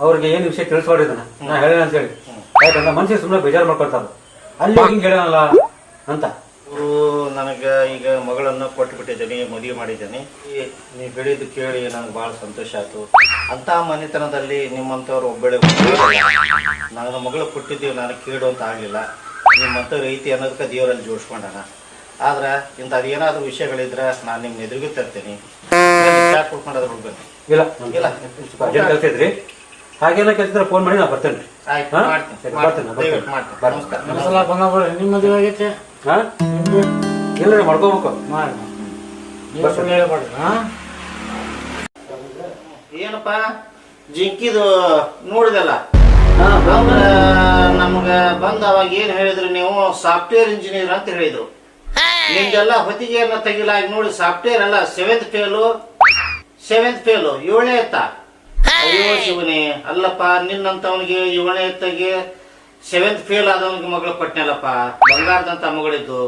ಅವ್ರಿಗೆ ಏನ್ ವಿಷಯ ತಿಳಿಸ್ಕೊಡ್ರಿ ಇದನ್ನ. ನಾ ಹೇಳ ಅಂತ ಹೇಳಿ ಮನುಷ್ಯ ಮನ್ಸಿಗೆ ಸುಮ್ಮನೆ ಬೇಜಾರು ಮಾಡ್ಕೊಳ್ತಾರ ಅಲ್ಲಿ ಹಿಂಗೆ ಹೇಳಲ್ಲ ಅಂತ. ನನಗ ಈಗ ಮಗಳನ್ನು ಕೊಟ್ಟು ಬಿಟ್ಟಿದ್ದೀನಿ ಮದುವೆ ಮಾಡಿದ್ದೀನಿ. ಈ ನೀವು ಹೇಳಿದ್ದು ಕೇಳಿ ನನಗೆ ಭಾಳ ಸಂತೋಷ ಆಯ್ತು. ಅಂತ ಮನೆತನದಲ್ಲಿ ನಿಮ್ಮಂಥವ್ರು ಒಬ್ಬಳೆ ನನ್ನ ಮಗಳು ಕೊಟ್ಟಿದ್ದೀವಿ ನಾನು ಕೇಳು ಅಂತ ಆಗಲಿಲ್ಲ. ನಿಮ್ಮಂಥವ್ರು ಐತಿ ಅನ್ನೋದಕ್ಕೆ ದೇವರಲ್ಲಿ ಜೋಡಿಸ್ಕೊಂಡಾನ. ಆದ್ರೆ ಇಂಥದ್ದು ಅದೇನಾದ್ರೂ ವಿಷಯಗಳಿದ್ರೆ ನಾನು ನಿಮ್ಮ ಎದುರುಗುತ್ತಿರ್ತೀನಿ ತರ್ತೀನಿ. ಚಾ ಹೋಗ್ಬೇಕು ಇಲ್ಲ. ಇಲ್ಲ. ಹಾಗೆಲ್ಲ ಕೆಲಸ ಫೋನ್ ಮಾಡಿ ನಾ ಬರ್ತೇನೆ ಆಯ್ತು ಹಾ? ಮಾಡ್ತೀನಿ ಸರಿ, ಮಾಡ್ತೀನಿ. ಬರ್ತೀನಿ, ದಯವಿಟ್ಟು ಬರ್ತೀನಿ. ಮಾಡ್ತೀನಿ. ಬರ್ತೀನಿ. ನಮಸ್ಕಾರ. ಒಂದ್ಸಲ ಬಂದ ನಿಮ್ಮ ಮದುವೆ ಆಗೈತೆ? ಹಾ? ಇಲ್ಲ ಮಾಡ್ಕೋಬೇಕು? ಮಾಡಿ ನೀವು ಸುಳ್ಳು ಹೇಳ್ಬೇಡ್ರಿ ಹಾ? ಏನಪ್ಪ? ಜಿಂಕಿದು ನೋಡಿದಲ್ಲ? ಅವ್ರ ನಮ್ಗ ಬಂದ ಅವಾಗ ಏನ್ ಹೇಳಿದ್ರು ನೀವು? ಸಾಫ್ಟ್ವೇರ್ ಇಂಜಿನಿಯರ್ ಅಂತ ಹೇಳಿದ್ರು. ನಿಮ್ದೆಲ್ಲ ಹೊತ್ತಿಗೆಯನ್ನ ತೆಗಿಲಾಗಿ ನೋಡಿ ಸಾಫ್ಟ್ವೇರ್ ಅಲ್ಲ ಸೆವೆಂತ್ ಫೇಲು ಸೆವೆಂತ್ ಫೇಲು ಏಳೇ ಎತ್ತ. ಅಯ್ಯೋ ಶಿವನೇ ಅಲ್ಲಪ್ಪ, ನಿನ್ನಂತವನಿಗೆ ಏಳನೇ ಎತ್ತಗೆ ಸೆವೆಂತ್ ಫೇಲ್ ಆದವನಿಗೆ ಮಗಳು ಕೊಟ್ಟನಲ್ಲಪ್ಪ. ಬಂಗಾರದಂತ ಮಗಳಿದ್ದು,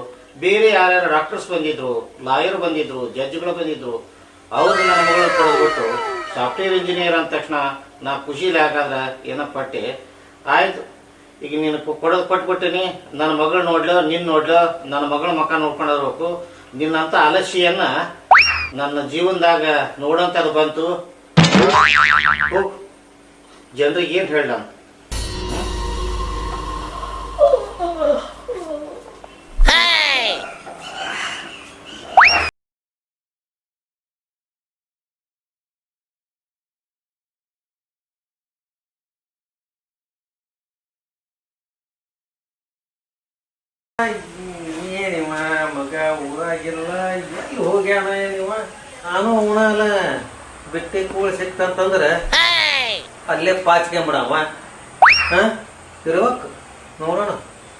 ಬೇರೆ ಯಾರ್ಯಾರು ಡಾಕ್ಟರ್ಸ್ ಬಂದಿದ್ರು ಲಾಯರ್ ಬಂದಿದ್ರು ಜಡ್ಜ್ಗಳು ಬಂದಿದ್ರು ಅವ್ರು ನನ್ನ ಮಗಳು ಕೊಡೋದ್ಬಿಟ್ಟು ಸಾಫ್ಟ್ವೇರ್ ಇಂಜಿನಿಯರ್ ಅಂದ ತಕ್ಷಣ ನಾ ಖುಷಿಲಿ ಹಾಗಾದ್ರೆ ಏನೋ ಪಟ್ಟೆ ಆಯ್ತು, ಈಗ ನೀನು ಕೊಡೋದು ಕೊಟ್ಬಿಟ್ಟಿನಿ, ನನ್ನ ಮಗಳು ನೋಡ್ಲು, ನಿನ್ ನೋಡ್ಲು, ನನ್ನ ಮಗಳ ಮಕ್ಕ ನೋಡ್ಕೊಂಡು ಹೋಗ್ಬೇಕು. ನಿನ್ನಂತ ಆಲಸ್ಯನ್ನ ನನ್ನ ಜೀವನದಾಗ ನೋಡೋಂಥದ್ದು ಬಂತು. ಜನರಿಗೆ ಏನು ಹೇಳ ಏನಿವ ಮಗ ಊರಾಗಿಲ್ಲ ಎಲ್ಲಿ ಹೋಗ್ಯಾನ ಏನಿವ ನಾನು ಉಣಲ್ಲ ಬಿಟ್ಟಿ ಕೂಳ್ ಸಿಕ್ತಂತಂದ್ರ ಅಲ್ಲೇ ಪಾಚಿಗೆ ಹಾ? ಇರ್ಬೇಕು. ನೋಡೋಣ.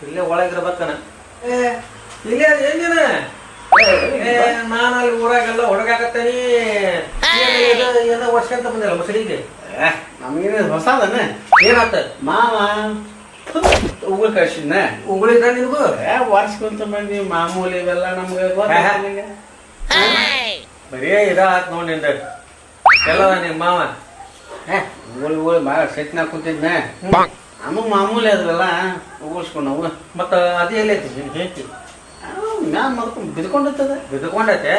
ಇಲ್ಲೇ ಒಳಗಿರ್ಬೇಕನ. ಏ ಇಲ್ಲೇ ಎಲ್ಲಿನ? ಏ ನಾನು ಅಲ್ಲಿ ಊರಾಗೆಲ್ಲ ಹೊರಗಾಕತ್ತೇನಿ ಏನೋ ವರ್ಷ ಅಂತ ಬಂದಿಲ್ಲ ಮುಸಡಿಗೆ ನಮಗೇನು ಹೊಸದನ್ನ ಏನಾತ? ಮಾವ ಉಗುಳು ಕಳ್ಸಿದ್ನ? ಉಗುಳಿದ ನಿನ್ಗೂ? ಏ ಬಂದಿ ಮಾಮೂಲಿ ಇವೆಲ್ಲ ನಮ್ಗೆ. ಬರೀ ಇದಾತ್ ನೋಡ್ ನಿಂದ ಎಲ್ಲ ನಿಮ್ಮ ಮಾವ ಉಗುಳು ಉಗುಳು ಭಾಳ ಸೆಟ್ನಾಗ ಕುಂತಿದ್ನ. ನಮಗ್ ಮಾಮೂಲಿ ಅದ್ರಲ್ಲ ಉಗುಳ್ಸ್ಕೊಂಡವು ಮತ್ತ ಅದೇ ಎಲ್ಲೈತಿ ನಿನ್ ಹೇಳ್ತಿ ಮ್ಯಾಲ ಮಾಡ್ಕೊಂಡು ಬಿದ್ಕೊಂಡೈತದ ಬಿದ್ಕೊಂಡೈತೆ?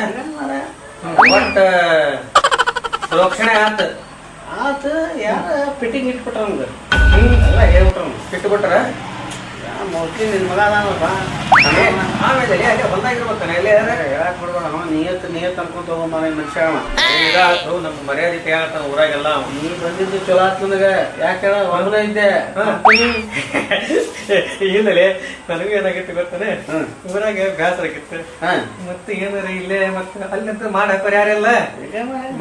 ಬಟ್ ರಕ್ಷಣೆ ಆತ. ಆತ ಯಾರ ಫಿಟ್ಟಿಂಗ್ ಇಟ್ಬಿಟ್ರ ನಮ್ಗೆ? ಎಲ್ಲ ಹೇಳ್ಬಿಟ್ರ ಇಟ್ಬಿಟ್ರ? ಮೋಸ್ಟ್ಲಿ ನಿನ್ ಮಗ ಅದಾನಪ್ಪ. ಆಮೇಲೆ ಎಲ್ಲಿ ಅಲ್ಲೇ ಹೊಲ್ದಾಗಿರ್ಬೇಕನ ಎಲ್ಲೇ ಹೇಳಕ್ ಬಿಡ್ಬೇಡ ಅವ ನಿಯತ್ ನಿಯತ್ ಅನ್ಕೊಂತ ಹೋಗೋ ಮನೆ ಮನುಷ್ಯ ಅವ. ನಮ್ಮ ಮರ್ಯಾದೆ ಊರಾಗೆಲ್ಲ ನೀ ಬಂದಿದ್ದು ಚಲೋ ಆತ್ ಯಾಕ ಯಾಕೆ ಹೊರಗಡೆ ಇದ್ದೆ. ಇಲ್ಲಲೇ ನನಗೂ ಏನಾಗಿತ್ತು ಗೊತ್ತಾನೆ. ಊರಾಗ ಬೇಸರ ಆಗಿತ್ತು. ಮತ್ತೆ ಏನಾರ ಇಲ್ಲೇ ಮತ್ತೆ ಅಲ್ಲಂತ ಮಾಡಾಕೋರ್ ಯಾರಿಲ್ಲ?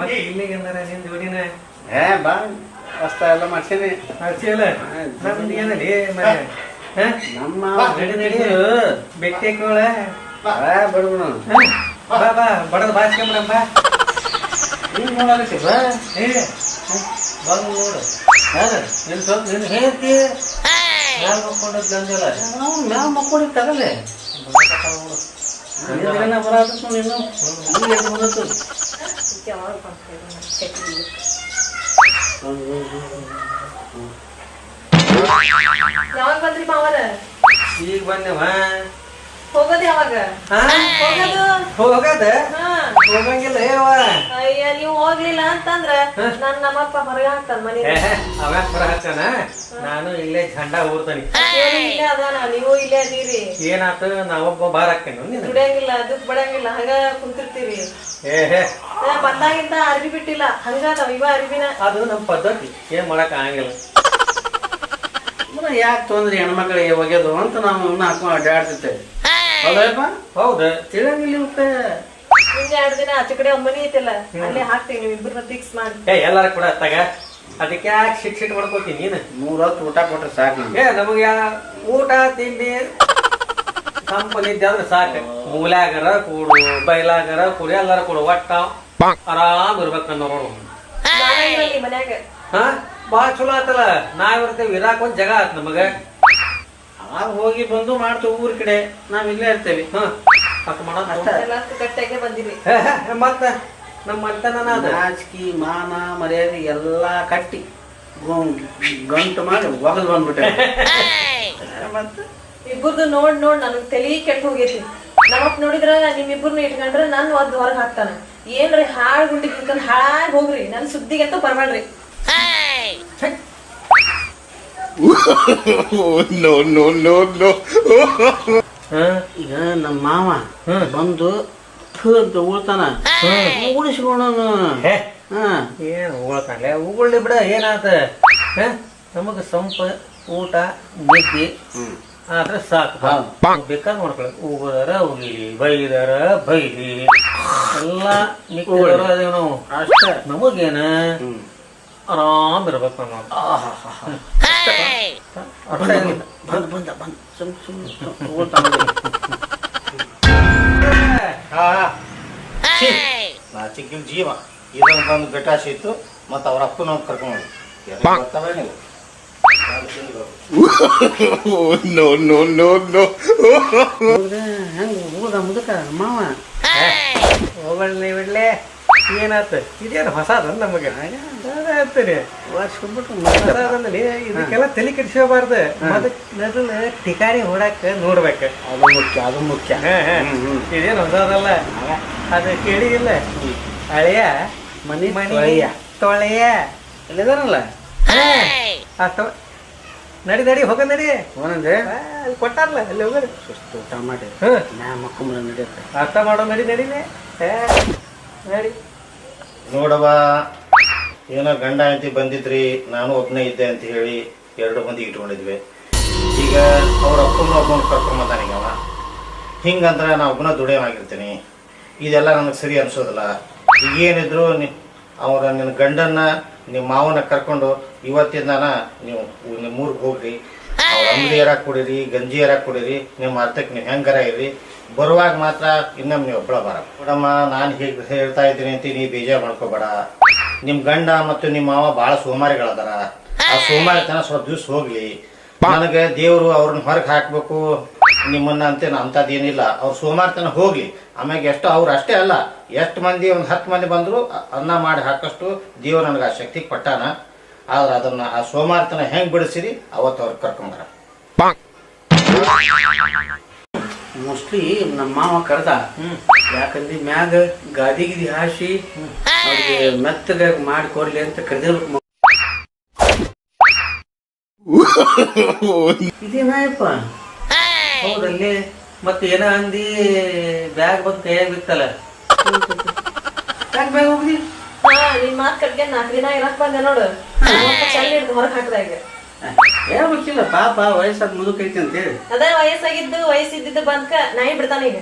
ಮತ್ತೆ ಇಲ್ಲೇ ಏನಾರ ನಿನ್ ಜೋಡಿನ ಏ ಬಾ ಅಷ್ಟ ಎಲ್ಲ ಮಾಡ್ಸೇನಿ. ಅಲ್ಲ ನಮ್ದು ಏನಲ್ಲಿ? ನಮ್ಮ ನಡಿ ನಡಿ. ಬೆಟ್ಟಿ ಕೋಳ ಬಡ ಬಾ ಬಾ. ಬಡದ ಬಾಚ್ಕೊಂಬರಮ್ಮ ನೀನ್ ನೋಡಲಿಕ್ಕೆ ಬಾ. ಏ ಬಂದು ನೋಡು ಯಾರು? ನಿನ್ ಸ್ವಲ್ಪ ನಿನ್ ಹೇಳ್ತಿ ಮ್ಯಾಲ ಮಕ್ಕೊಂಡದ್ ಗಂಜಲ ನಾವು ಮ್ಯಾಲ ಮಕ್ಕೊಡಿ ತಗಲೆ? ಬರಾದ ನೀನು ಹಂಗೆ. ಯಾವಾಗ ಬಂದ್ರಿ ಮಾವರ ಈಗ ಬಂದೆವ? ಹೋಗೋದು ಯಾವಾಗ? ಹೋಗೋದು? ಹೋಗದ? ಹಾ. ಹೋಗಂಗಿಲ್ಲ ಏವ ಅಯ್ಯ ನೀವು ಹೋಗ್ಲಿಲ್ಲ ಅಂತಂದ್ರ ನನ್ ನಮ್ಮಪ್ಪ ಹೊರಗೆ ಹಾಕ್ತಾನ ಮನೆ ಅವ್ಯಾಕ ಬರ ಹಚ್ಚಾನ ನಾನು ಇಲ್ಲೇ ಝಂಡ ಊರ್ತಾನೆ. ಇಲ್ಲೇ ಅದಾನ ನೀವು ಇಲ್ಲೇ ಅದೀರಿ. ಏನಾತ? ನಾವೊಬ್ಬ ಒಬ್ಬ ಬಾರ ನೀನು ದುಡಿಯಂಗಿಲ್ಲ ದುಡ್ಡು ಬಡಂಗಿಲ್ಲ ಹಂಗ ಕುಂತಿರ್ತೀರಿ. ಏ ಬಂದಾಗಿಂದ ಅರ್ಬಿ ಬಿಟ್ಟಿಲ್ಲ ನಾವ್ ಇವ ಅರ್ಬಿನ ಅದು ನಮ್ಮ ಪದ್ಧತಿ ಏನ್ ಮಾಡಕ್ ಆಗಂಗಿಲ್ಲ. ಯಾಕೆ ತೊಂದ್ರೆ ಹೆಣ್ಮಕ್ಳಿಗೆ ಒಗೆದು ಅಂತ ನಾವು ಇನ್ನ ಹಾಕೊಂಡು ಅಡ್ಡಾಡ್ತಿರ್ತೇವೆ. ಹೌದಪ್ಪ? ಹೌದ. ತಿಳಿಯಂಗಿಲ್ಲ ಇವಕ್ಕೆ ನಿನ್ನೆ ಎರಡು ದಿನ ಆಚೆ ಕಡೆ ಒಂದ್ ಮನಿ ಐತಲ್ಲ ಅಲ್ಲೇ ಹಾಕ್ತೀವಿ ನೀವು ಇಬ್ಬರನ್ನ ಫಿಕ್ಸ್ ಮಾಡಿ. ಏ ಎಲ್ಲಾರ ಕೂಡ ತಗ ಅದಕ್ಕೆ ಯಾಕೆ ಶಿಟ್ ಶಿಟ್ ಮಾಡ್ಕೋತೀನಿ ನೀನು? ಮೂರ್ ಹೊತ್ತು ಊಟ ಕೊಟ್ರೆ ಸಾಕು ನಮ್ಗೆ. ಏ ನಮಗೆ ಊಟ ತಿಂಡಿ ಸಾಕು. ಮೂಲಾಗರ ಕೂಡು ಬೈಲಾಗರ ಕೂಡು ಎಲ್ಲಾರ ಕೂಡು ಒಟ್ಟ ಆರಾಮ್ ಇರ್ಬೇಕು ನೋಡು ನಾನೇ ಇರಲಿ ಮನ್ಯಾಗ. ಹಾ? ಭಾಳ ಚಲೋ ಆತಲ್ಲ. ನಾವ್ ಇರ್ತೇವೆ ಇರಾಕ್ ಒಂದ್ ಜಾಗ ಆತ್ ನಮಗ. ಆಗ ಹೋಗಿ ಬಂದು ಮಾಡ್ತೇವೆ ಊರ್ ಕಡೆ. ನಾವ್ ಇಲ್ಲೇ ಇರ್ತೇವಿ. ಹಾ. ಅಷ್ಟ್ ಮಾಡೋದು ಅಷ್ಟ ಹೇ, ಹೇ, ಮತ್ತ ನಮ್ಮ ಮನೆತನ ಅದ. ನಾಚಿಕೆ ಮಾನ ಮರ್ಯಾದೆ ಎಲ್ಲಾ ಕಟ್ಟಿ. ಗೊ- ಗಂಟು ಮಾಡಿ ಒಗದು ಬಂದ್ಬಿಟ್ಟೆ. ಮತ್ತೆ? ಇಬ್ಬರದು ನೋಡ್ ನೋಡ್ ನನಗ್ ತಲಿ ಕೆಟ್ಟ ಹೋಗೈತಿ. ನಮ್ಮಪ್ಪ ನೋಡಿದ್ರ ನಿಮ್ಮಿಬ್ಬರನ್ನ ಇಟ್ಕೊಂಡ್ರೆ ನನ್ ಒದ್ ಹೊರಗ್ ಹಾಕ್ತಾನ. ಏನ್ರಿ ಹಾಳ್ ಗುಂಡಿ ತಿನ್ಕೊಂಡ್ ಹಾಳಾಗಿ ಹೋಗ್ರಿ. ನನ್ ಸುದ್ದಿಗೆ ಅಂತ ಬರ್ಬೇಡ್ರಿ no, no, no, no. ಹಾ ಈಗ ನಮ್ಮ ಮಾವ ಹ್ಮ್. ಬಂದು ಥು ಅಂತ ಉಳ್ತಾನ ಹಾ. ಏನ್ ಉಗುಳ್ತಾನೆ? ಉಗುಳ್ಳಿ ಬಿಡ ಏನಾತ? ಹ? ನಮಗೆ ಸಂಪ ಊಟ ನಿದ್ದೆ ಆದ್ರೆ ಸಾಕು. ಬೇಕಾದ್ ಮಾಡ್ಕೊಳ್ಳಿ ಉಗುದಾರ ಉಗಿಲಿ ಬೈದಾರ ಬೈಲಿ. ಎಲ್ಲ ಅದೇವ್ ನಾವು. ಅಷ್ಟೇ. ನಮಗೇನ? ಆರಾಮ್ ಇರ್ಬೇಕು ನಾವು ಆಗಿಲ್ಲ. ಬಂದ ಬಂದ ಬಂದ ಸುಮ್ ಹಾ ನಾ ಚಿಕ್ಕಿನ ಜೀವ. ಇದೊಂದು ಬಂದು ಬೆಟಾಸಿತ್ತು ಮತ್ತು ಅವ್ರ ಅಪ್ಪನ ಕರ್ಕೊಂಡು ಬರ್ತಾವೆ ನೀವು ನೋ ನೋ ನೋ ನೋ. ಹೆಂಗ ಹೋದ ಮುದಕ ಮಾವ? ಹೋಗಳ್ಳಿ ಬಿಡ್ಲೆ ಏನಾತ? ಇದೇನು ಹೊಸದ ನಮಗೆ? ವರ್ಷಬಿಟ್ಟು ಹೊಸದಂದ್ರೆ ಇದಕ್ಕೆಲ್ಲ ತಲೆ ಕೆಡಿಸ್ಕೋಬಾರ್ದು. ಮೊದಲು ಟಿಕಾರಿ ಹೊಡಕ್ ನೋಡ್ಬೇಕು. ಅದು ಮುಖ್ಯ ಅದು ಮುಖ್ಯ. ಇದೇನು ಹೊಸದಲ್ಲ? ಅದು ಕೇಳಿದಿಲ್ಲ ಹಳೆಯ ಮನಿ ಮನಿ ತೊಳೆಯ. ತೊಳೆಯ. ಇಲ್ಲಿದಾರಲ್ಲ ಆ ತೊ- ನಡಿ ನಡಿ ಹೋಗ ನಡಿ. ಅವನಂದ್ರೆ ಅಲ್ಲಿ ಕೊಟ್ಟಾರಲ್ಲ ಅಲ್ಲಿ ಹೋಗ. ಸುಸ್ತು ಊಟ ಮಾಡಿ. ಹ್ಞೂ ನಾ ಮಕ್ಕಂಬರ ನಡಿಯತ್ತೆ. ಅರ್ಥ ಮಾಡೋ ನಡಿ ನಡಿನೇ ಹೇ ನಡಿ. ನೋಡವ ಏನೋ ಗಂಡ ಅಂತ ಬಂದಿದ್ರಿ, ನಾನು ಒಬ್ಬನೇ ಇದ್ದೆ ಅಂತ ಹೇಳಿ ಎರಡು ಮಂದಿ ಇಟ್ಕೊಂಡಿದ್ವಿ. ಈಗ ಅವ್ರ ಅಪ್ಪನ ಒಬ್ಬನ ಕರ್ಕೊಂಬಂದಾನೀಗ ಅವ. ಹಿಂಗಂದ್ರೆ ನಾ ಒಬ್ಬನ ದುಡಿಯವಾಗಿರ್ತೀನಿ. ಇದೆಲ್ಲ ನನಗೆ ಸರಿ ಅನಿಸೋದಿಲ್ಲ. ಈಗ ಏನಿದ್ರು ನಿ, ಅವರ ನಿನ್ನ ಗಂಡನ್ನ ನಿಮ್ಮ ಮಾವನ ಕರ್ಕೊಂಡು ಇವತ್ತಿಂದಾನ ನೀವು ನಿಮ್ಮ ಊರಿಗೆ ಹೋಗ್ರಿ. ಅಂಗಡಿ ಏರಾಕ್ ಕುಡೀರಿ ಗಂಜಿ ಏರಾಕ್ ಕುಡೀರಿ, ನಿಮ್ಮ ಅರ್ಥಕ್ಕೆ ನೀವು ಹೆಂಗಾರ ಇರ್ರಿ ಬರುವಾಗ ಮಾತ್ರ ಇನ್ನೊಮ್ಮೆ ನೀವು ಒಬ್ಬಳ ಬರ ನೋಡಮ್ಮ, ನಾನು ಹೀಗೆ ಹೇಳ್ತಾ ಇದ್ದೀನಿ ಅಂತ ನೀ ಬೀಜ ಮಾಡ್ಕೋಬೇಡ. ನಿಮ್ಮ ಗಂಡ ಮತ್ತು ನಿಮ್ಮ ಮಾವ ಭಾಳ ಸೋಮಾರಿಗಳದಾರ. ಆ ಸೋಮಾರಿತನ ಸ್ವಲ್ಪ ದಿವ್ಸ ಹೋಗ್ಲಿ. ನನಗೆ ದೇವರು ಅವ್ರನ್ನ ಹೊರಗೆ ಹಾಕ್ಬೇಕು. ನಿಮ್ಮನ್ನ ಅಂತೇನು ಅಂಥದ್ದೇನಿಲ್ಲ ಅವ್ರು ಸೋಮಾರಿತನ ಹೋಗ್ಲಿ. ಆಮ್ಯಾಗ ಎಷ್ಟು ಅವ್ರು ಅಷ್ಟೇ ಅಲ್ಲ, ಎಷ್ಟು ಮಂದಿ, ಒಂದು ಹತ್ತು ಮಂದಿ ಬಂದ್ರು ಅನ್ನ ಮಾಡಿ ಹಾಕಷ್ಟು ದೇವ್ರು ನನಗೆ ಆ ಶಕ್ತಿ ಕೊಟ್ಟಾನ ಆದ್ರೆ ಅದನ್ನ ಆ ಸೋಮಾರಿತನ ಹೆಂಗ್ ಬಿಡಿಸಿರಿ ಅವತ್ತು ಅವ್ರಿಗೆ ಕರ್ಕೊಂಬರ ಮೋಸ್ಟ್ಲಿ ನಮ್ಮ ಮಾವ ಕರೆದ. ಯಾಕಂದ್ರೆ ಮ್ಯಾಗ ಗಾದಿ ಗಿದಿ ಹಾಸಿ ಅವ್ರಿಗೆ ಮೆತ್ತಗ ಮಾಡಿ ಕೊಡ್ಲಿ ಅಂತ ಕರೆದಿರ್ಬೇಕು ಇದೇನಾಯಪ್ಪ ಹೌದಲ್ಲಿ? ಮತ್ತೆ ಏನ ಅಂದಿ ಬ್ಯಾಗ್ ಬಂದು ಕೈಯಾಗ ಬಿತ್ತಲ್ಲ. ಯಾಕೆ ಬ್ಯಾಗ್ ಹೋಗ್ದಿ? ಹಾ ನಿನ್ ಮಾತ್ ಕಟ್ಗೆ ನಾಲ್ಕು ದಿನ ಇರಕ್ ಬಂದೆ ನೋಡು. ಚಲ್ಲಿ ಹೊರಗೆ ಹಾಕ್ದಾಗ. ಹೇಳ್ಬೇಕಿಲ್ಲ ಪಾಪ ವಯಸ್ಸಾದ ಮುದುಕೈತಿ ಅಂತೇಳಿ. ಅದೇ ವಯಸ್ಸಾಗಿದ್ದು ವಯಸ್ಸಿದ್ದಿದ್ದು ಬಂದ್ಕ ನಾಯಿ ಬಿಡ್ತಾನ ಈಗ.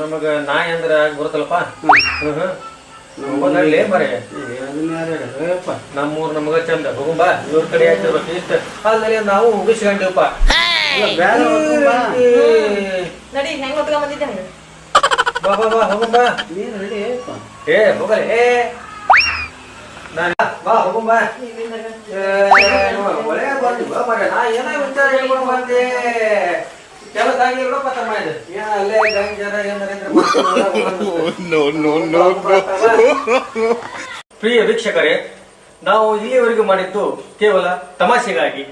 ನಮಗ ನಾಯಿ ಅಂದ್ರ ಬರುತ್ತಲ್ಲಪ್ಪ? ನಮ್ಮಲ್ಲಿ ಬರೇ ಹೇಳ? ಏಯಪ್ಪ, ನಮ್ಮೂರ್ ನಮಗ ಚಂದ. ಹೋಗುಂಬಾ ಇವ್ರ ಕಡೆ ಆಗಿರ್ಬೇಕು ಇಷ್ಟ. ಅಲ್ಲದೆ ನಾವು ಬಾ. ನಡಿ ಹೆಂಗ್ ಹೊತ್ಕೊಂಡ್ ಬಂದಿದ್ದೆ ಬಾ ಬಾ ಬಾ ಹೋಗುಂಬಾ. ಏ ಹೋಗಲ್ಲ ಏ ಬಾ ಹೋಗುಂಬಾ ಬಂದಿ. ನಾ ಏನೋ ವಿಚಾರ ಹೇಳ್ಕೊಂಡು ಬಂದೆ ಕೆಲಸ ಆಗಿಲ್ಲಪ್ಪ ತಮ್ಮ ಇದು ಏನ ಅಲ್ಲೇ. ಪ್ರಿಯ ವೀಕ್ಷಕರೇ ನಾವು ಇಲ್ಲಿವರೆಗೂ ಮಾಡಿದ್ದು ಕೇವಲ ತಮಾಷೆಗಾಗಿ.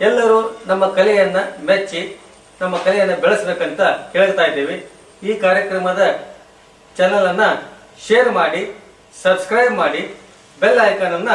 ಎಲ್ಲರೂ ನಮ್ಮ ಕಲೆಯನ್ನ ಮೆಚ್ಚಿ ನಮ್ಮ ಕಲೆಯನ್ನ ಬೆಳೆಸಬೇಕಂತ ಹೇಳ್ತಾ ಇದ್ದೇವೆ. ಈ ಕಾರ್ಯಕ್ರಮದ ಚಾನಲ್ ಅನ್ನ ಶೇರ್ ಮಾಡಿ ಸಬ್ಸ್ಕ್ರೈಬ್ ಮಾಡಿ. ಬೆಲ್ ಐಕಾನ್ ಅನ್ನ